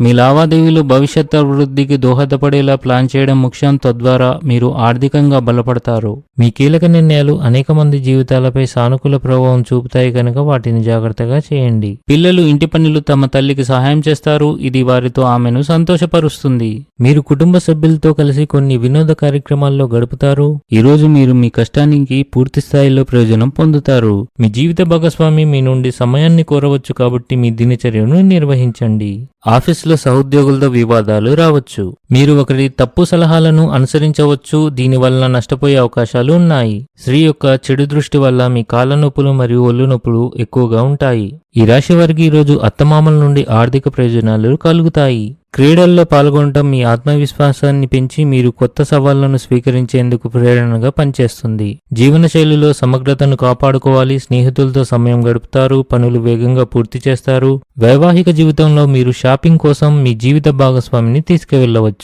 మీ లావాదేవీలు భవిష్యత్ అభివృద్ధికి దోహదపడేలా ప్లాన్ చేయడం ముఖ్యం. తద్వారా మీరు ఆర్థికంగా బలపడతారు. మీ కీలక నిర్ణయాలు అనేక మంది జీవితాలపై సానుకూల ప్రభావం చూపుతాయి కనుక వాటిని జాగ్రత్తగా చేయండి. పిల్లలు ఇంటి పనులు తమ తల్లికి సహాయం చేస్తారు. ఇది వారితో ఆమెను సంతోషపరుస్తుంది. మీరు కుటుంబ సభ్యులతో కలిసి కొన్ని వినోద కార్యక్రమాల్లో గడుపుతారు. ఈరోజు మీరు మీ కష్టానికి పూర్తి స్థాయిలో ప్రయోజనం పొందుతారు. మీ జీవిత భాగస్వామి మీ నుండి సమయాన్ని కోరవచ్చు కాబట్టి మీ దినచర్యను నిర్వహించండి. ఆఫీస్ ఆఫీసులో సహోద్యోగులతో వివాదాలు రావచ్చు. మీరు ఒకరి తప్పు సలహాలను అనుసరించవచ్చు దీనివల్ల నష్టపోయే అవకాశాలు ఉన్నాయి. స్త్రీ యొక్క చెడు దృష్టి వల్ల మీ కాళ్ళ నొప్పులు మరియు ఒళ్ళు నొప్పులు ఎక్కువగా ఉంటాయి. ఈ రాశి వారికి ఈరోజు అత్తమామల నుండి ఆర్థిక ప్రయోజనాలు కలుగుతాయి. క్రీడల్లో పాల్గొనడం మీ ఆత్మవిశ్వాసాన్ని పెంచి మీరు కొత్త సవాళ్ళను స్వీకరించేందుకు ప్రేరణగా పనిచేస్తుంది. జీవనశైలిలో సమగ్రతను కాపాడుకోవాలి స్నేహితులతో సమయం గడుపుతారు పనులు వేగంగా పూర్తి చేస్తారు. వైవాహిక జీవితంలో మీరు షాపింగ్ కోసం మీ జీవిత భాగస్వామిని తీసుకువెళ్ళవచ్చు.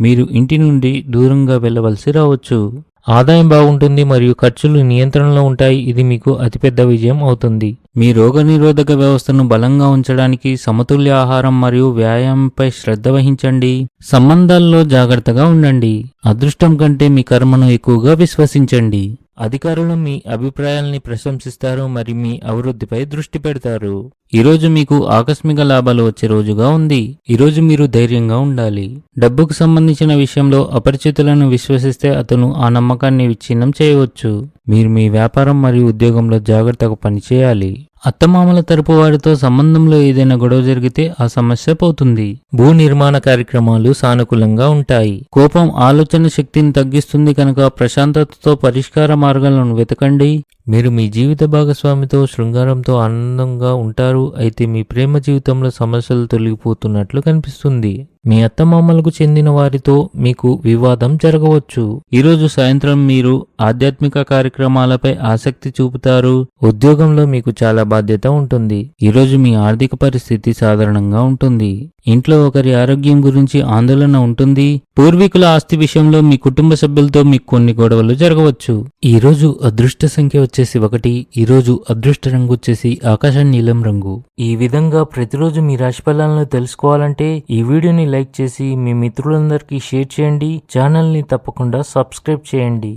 మీరు ఇంటి నుండి దూరంగా వెళ్ళవలసి రావచ్చు. ఆదాయం బాగుంటుంది మరియు ఖర్చులు నియంత్రణలో ఉంటాయి. ఇది మీకు అతిపెద్ద విజయం అవుతుంది. మీ రోగనిరోధక వ్యవస్థను బలంగా ఉంచడానికి సమతుల్య ఆహారం మరియు వ్యాయామంపై శ్రద్ధ వహించండి. సంబంధాల్లో జాగ్రత్తగా ఉండండి. అదృష్టం కంటే మీ కర్మను ఎక్కువగా విశ్వసించండి. అధికారులు మీ అభిప్రాయాల్ని ప్రశంసిస్తారు మరియు మీ అభివృద్ధిపై దృష్టి పెడతారు. ఈరోజు మీకు ఆకస్మిక లాభాలు వచ్చే రోజుగా ఉంది. ఈరోజు మీరు ధైర్యంగా ఉండాలి. డబ్బుకు సంబంధించిన విషయంలో అపరిచితులను విశ్వసిస్తే అతను ఆ నమ్మకాన్ని విచ్ఛిన్నం చేయవచ్చు. మీరు మీ వ్యాపారం మరియు ఉద్యోగంలో జాగ్రత్తగా పనిచేయాలి. అత్తమామల తరపు వారితో సంబంధంలో ఏదైనా గొడవ జరిగితే ఆ సమస్య పోతుంది. భూ నిర్మాణ కార్యక్రమాలు సానుకూలంగా ఉంటాయి. కోపం ఆలోచన శక్తిని తగ్గిస్తుంది కనుక ప్రశాంతతతో పరిష్కార మార్గాలను వెతకండి. మీరు మీ జీవిత భాగస్వామితో శృంగారంతో ఆనందంగా ఉంటారు. అయితే మీ ప్రేమ జీవితంలో సమస్యలు తొలగిపోతున్నట్లు కనిపిస్తుంది. మీ అత్తమామలకు చెందిన వారితో మీకు వివాదం జరగవచ్చు. ఈరోజు సాయంత్రం మీరు ఆధ్యాత్మిక కార్యక్రమాలపై ఆసక్తి చూపుతారు. ఉద్యోగంలో మీకు చాలా బాధ్యత ఉంటుంది. ఈరోజు మీ ఆర్థిక పరిస్థితి సాధారణంగా ఉంటుంది. ఇంట్లో ఒకరి ఆరోగ్యం గురించి ఆందోళన ఉంటుంది. పూర్వీకుల ఆస్తి విషయంలో మీ కుటుంబ సభ్యులతో మీకు కొన్ని గొడవలు జరగవచ్చు. ఈ రోజు అదృష్ట సంఖ్య వచ్చేసి ఒకటి. ఈరోజు అదృష్ట రంగు వచ్చేసి ఆకాశ నీలం రంగు. ఈ విధంగా ప్రతిరోజు మీ రాశి ఫలాలను తెలుసుకోవాలంటే ఈ వీడియోని లైక్ చేసి మీ మిత్రులందరికీ షేర్ చేయండి. ఛానల్ని తప్పకుండా సబ్స్క్రైబ్ చేయండి.